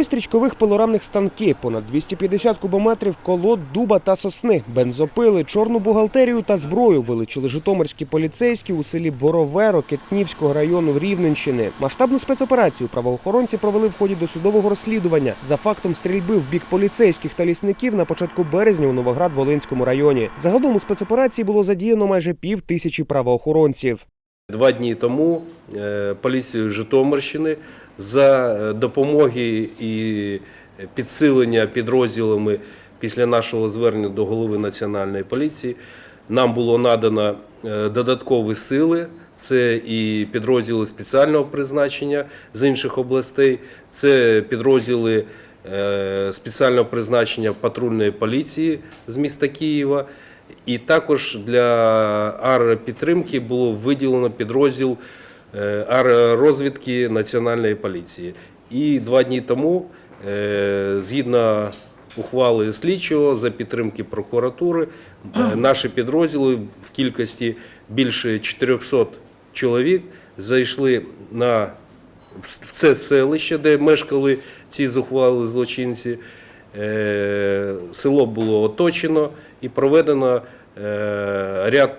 Три стрічкових пилорамних станки, понад 250 кубометрів колод, дуба та сосни, бензопили, чорну бухгалтерію та зброю вилучили житомирські поліцейські у селі Борове Рокетнівського району Рівненщини. Масштабну спецоперацію правоохоронці провели в ході досудового розслідування за фактом стрільби в бік поліцейських та лісників на початку березня у Новоград-Волинському районі. Загалом у спецоперації було задіяно майже пів тисячі правоохоронців. Два дні тому е, поліцією Житомирщини за е, допомоги і підсилення підрозділами після нашого звернення до голови національної поліції нам було надано е, додаткові сили. Це і підрозділи спеціального призначення з інших областей, це підрозділи е, спеціального призначення патрульної поліції з міста Києва. І також для АР-підтримки було виділено підрозділ е, АР-розвідки Національної поліції. І два дні тому, е, згідно ухвали слідчого за підтримки прокуратури, е, наші підрозділи в кількості більше 400 чоловік зайшли на в це селище, де мешкали ці зухвали злочинці. Село було оточено і проведено ряд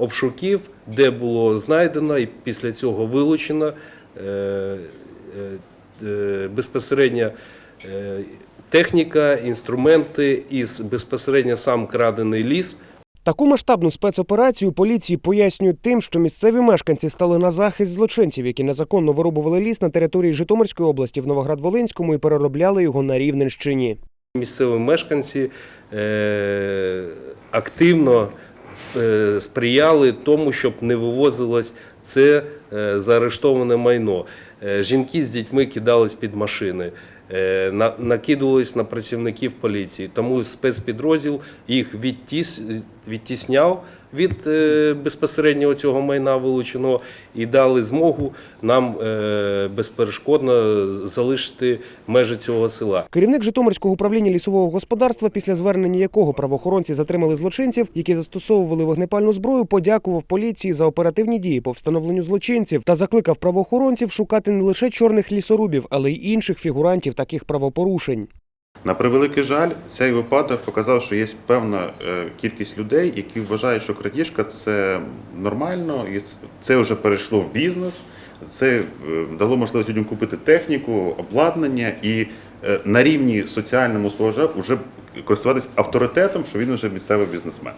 обшуків, де було знайдено і після цього вилучено е, е, е, безпосередньо техніка, інструменти і безпосередньо сам крадений ліс. Таку масштабну спецоперацію поліції пояснюють тим, що місцеві мешканці стали на захист злочинців, які незаконно вирубували ліс на території Житомирської області в Новоград-Волинському і переробляли його на Рівненщині. Місцеві мешканці активно сприяли тому, щоб не вивозилось це е, заарештоване майно. Е, жінки з дітьми кидались під машини, е, на, накидувались на працівників поліції. Тому спецпідрозділ їх відтіс, відтісняв від е, безпосереднього цього майна вилученого і дали змогу нам е, безперешкодно залишити межі цього села. Керівник Житомирського управління лісового господарства, після звернення якого правоохоронці затримали злочинців, які застосовували вогнепальну зброю, подякував поліції за оперативні дії по встановленню злочинців та закликав правоохоронців шукати не лише чорних лісорубів, але й інших фігурантів таких правопорушень. На превеликий жаль, цей випадок показав, що є певна е, кількість людей, які вважають, що крадіжка це нормально, і це вже перейшло в бізнес. Це е, дало можливість людям купити техніку, обладнання і е, на рівні соціальному свого вже користуватись авторитетом, що він вже місцевий бізнесмен.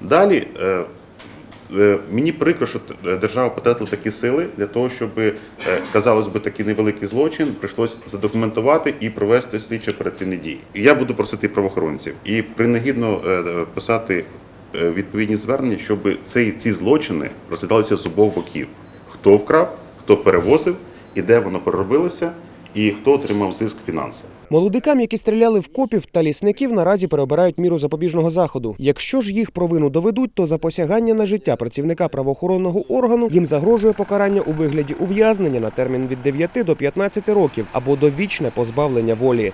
Далі Мені прикро, що держава потратила такі сили для того, щоб, е, казалось би, такий невеликий злочин прийшлось задокументувати і провести слідчі оперативні дії. Я буду просити правоохоронців і принагідно е, писати е, відповідні звернення, щоб ці, ці злочини розглядалися з обох боків: хто вкрав, хто перевозив, і де воно переробилося, і хто отримав зиск фінансовий. Молодикам, які стріляли в копів та лісників, наразі переобирають міру запобіжного заходу. Якщо ж їх провину доведуть, то за посягання на життя працівника правоохоронного органу їм загрожує покарання у вигляді ув'язнення на термін від 9 до 15 років або довічне позбавлення волі.